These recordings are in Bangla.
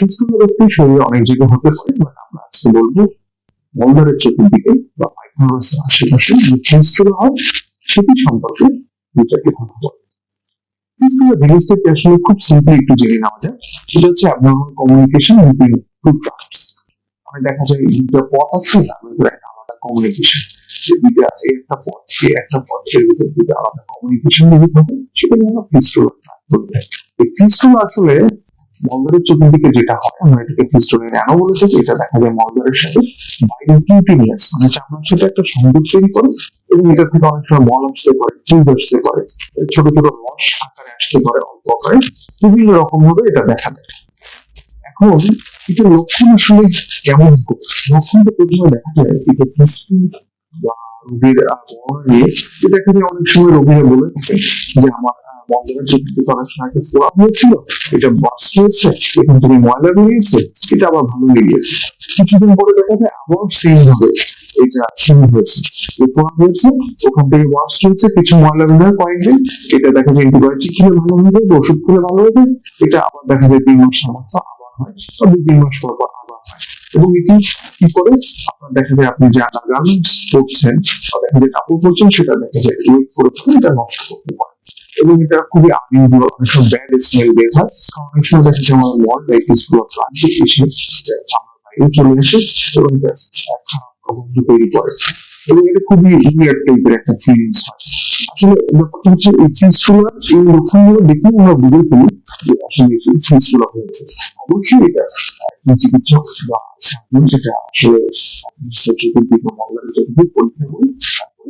ফিস্টুলা রোগটি শরীরে অনেক জায়গায় হতে পারে বাট আমরা আজকে বলব মলদারের চতুর্দিকে বা পাইথনাসের আশেপাশে যে ফিস্টুলা হয়, সেটি সম্পর্কে দু কথা বলব ফিস্টুলা জিনিসটাকে আসলে খুব সিম্পলি একটু জেনে নেওয়া যায়। সেটা হচ্ছে abnormal communication between two tribes মানে দেখা যায় দুটো পথ আছে, তার ভিতরে একটা আলাদা কমিউনিকেশন যে এই একটা পথ এই একটা পথ, এর ভিতরে দুটো আলাদা কমিউনিকেশন যদি থাকে সেটাকে আমরা ফিস্টুলা বলে থাকি এই ফিস্টুলা আসলে মলদারের চতুর্দিকে যেটা হয়, আমরা এটাকে ফিস্টুলা ন্যানো বলে থাকি এটা দেখা যায় মলদারের সাথে বাইরে কিউটিনিয়াস মানে চামড়ার সাথে একটা সংযোগ তৈরি করে এবং এটা থেকে অনেক সময় মল আসতে পারে চুজ আসতে পারে, ছোট ছোট রস আকারে আসতে পারে, অল্প আকারে, বিভিন্ন রকম ভাবে এটা দেখা যায় এখন এটা লক্ষণ আসলে কেমন? লক্ষণটা প্রথমে দেখা যায় এটা হিস্ট্রি বা রোগীর বর্ণনা নিয়ে দেখা যায় অনেক সময় রোগীরা বলে থাকে যে আমার এটা ময়লা এটা আবার ভালো কিছুদিন পরে দেখা যায় আবার হয়েছে। ওখান থেকে ওয়াস্ট কিছু ময়লা বেরোয় কয়েকদিন, এটা দেখা যায় অ্যান্টিবায়োটিক খেলে ভালো হয়ে যায় ওষুধ খেলে ভালো হয়ে যায়, এটা আবার দেখা যায় তিন মাস আবার হয় দুই তিন মাস আবার হয়। এবং এটি কি করে? আপনার দেখা যায় আপনি দেখা যায় কাপড় পরছেন, সেটা দেখা যায় করে এটা নষ্ট করতে পারে এবং এটা খুবই আনইউজুয়াল অনেক সময় ব্যাড স্মেল বের হয়। অনেক সময় দেখা যায় আমার ওয়াল ডাইটিসগুলো ক্লান্তি এসে আমার বাইরে চলে আসে এবং এটা তৈরি করে। এবং এটা খুবই উইয়ার টাইপের একটা ফিলিংস হয়। আসলে ব্যাপারটা হচ্ছে এই ফিসগুলো এই লক্ষণগুলো দেখেই আমরা বুঝে ফেলি যে আসলে এই ফিসগুলো হয়েছে। অবশ্যই এটা চিকিৎসক বা যেটা পরীক্ষা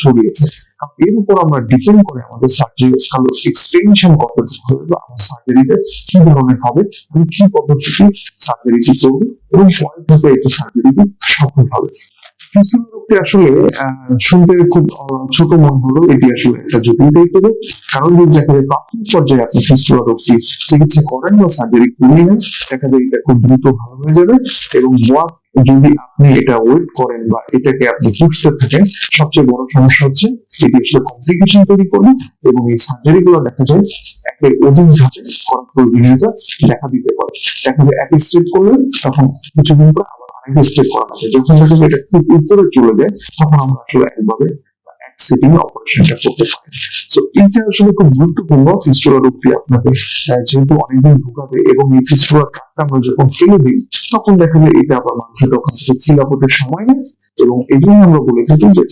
ছড়িয়েছে। এর উপর আমরা ডিপেন্ড করে আমাদের সার্জারি এক্সটেনশন কতটুকু হবে বা আমার সার্জারিটা কি ধরনের হবে, আমি কি পদ্ধতিতে সার্জারিটি করব, এবং পরে থেকে এটা সার্জারিটি সফল হবে। রোগটি আসলে শুনতে খুব ছোট হলো এটি আসলে একটা জটিল কারণ যদি দেখা যায় প্রাথমিক পর্যায়ে আপনি ফিসুলা রোগটি চিকিৎসা করেন বা সার্জারি করিয়ে নেন, দেখা যায় এটা খুব দ্রুত ভালো হয়ে যাবে এবং ওয়ার্ক যদি আপনি এটা ওয়েট করেন বা এটাকে আপনি থাকেন, সবচেয়ে বড় সমস্যা হচ্ছে এটি আসলে কমপ্লিকেশন তৈরি করবে এবং এই সার্জারি গুলো দেখা যায় একের অধিক ধাপে করার প্রয়োজনীয়তা দেখা দিতে পারে। দেখা যায় এক স্টেপ করলে তখন কিছুদিন পর যখন দেখা যায় এটা খুব উপরে চলে যায়, তখন আমরা আসলে একভাবে সিটিং অপারেশনটা করতে পারি। তো এইটা আসলে খুব গুরুত্বপূর্ণ আপনাকে যেহেতু অনেকদিন ঢুকাবে এবং এই ফিস্টুলা ট্রাকটা আমরা যখন ফেলে দিই, তখন দেখা যায় এটা আবার মানুষের ওখান থেকে ফিল আপের সময় নেয় এবং এই জন্য আমরা বলে থাকি যে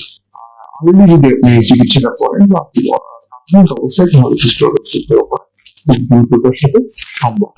অলরেডি যদি আপনি এই চিকিৎসাটা করেন বা আপনি অবস্থায় তাহলে ফিস্টুলা রোগ করতে দ্রুততার সাথে সম্ভব।